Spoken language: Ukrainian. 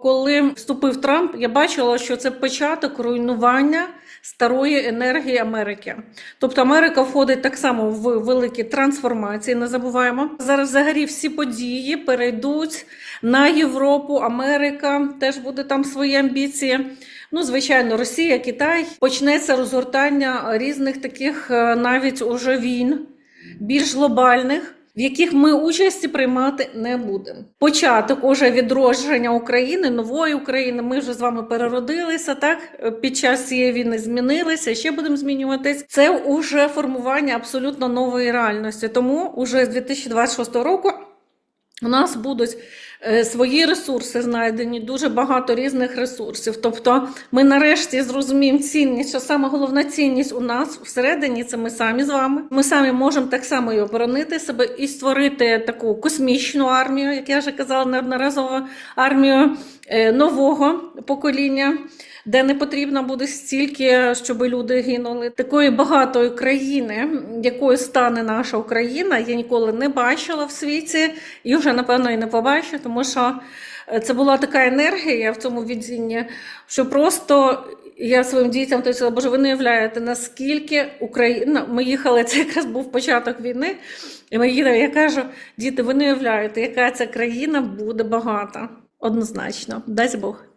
Коли вступив Трамп, я бачила, що це початок руйнування старої енергії Америки. Тобто Америка входить так само в великі трансформації. Не забуваємо зараз. Взагалі всі події перейдуть на Європу. Америка теж буде там свої амбіції. Ну, звичайно, Росія, Китай почнеться розгортання різних таких е, навіть уже війн, більш глобальних. В яких ми участі приймати не будемо. Початок уже відродження України, нової України. Ми вже з вами переродилися. Так під час цієї війни змінилися. Ще будемо змінюватись. Це уже формування абсолютно нової реальності. Тому уже з 2026 року у нас будуть е, свої ресурси знайдені, дуже багато різних ресурсів. Тобто, ми нарешті зрозуміємо цінність, що саме головна цінність у нас всередині це ми самі з вами. Ми самі можемо так само і оборонити себе і створити таку космічну армію, як я вже казала неодноразово, армію е, нового покоління. Де не потрібно буде стільки, щоб люди гинули. Такої багатої країни, якою стане наша Україна, я ніколи не бачила в світі і вже напевно і не побачу, тому що е, це була така енергія в цьому віддінні, що просто я своїм дітям то сказала, боже, ви не уявляєте, наскільки Україна. Ми їхали, це якраз був початок війни. І ми їдемо, я кажу, діти, ви не уявляєте, яка ця країна буде багата. Однозначно, дасть Бог.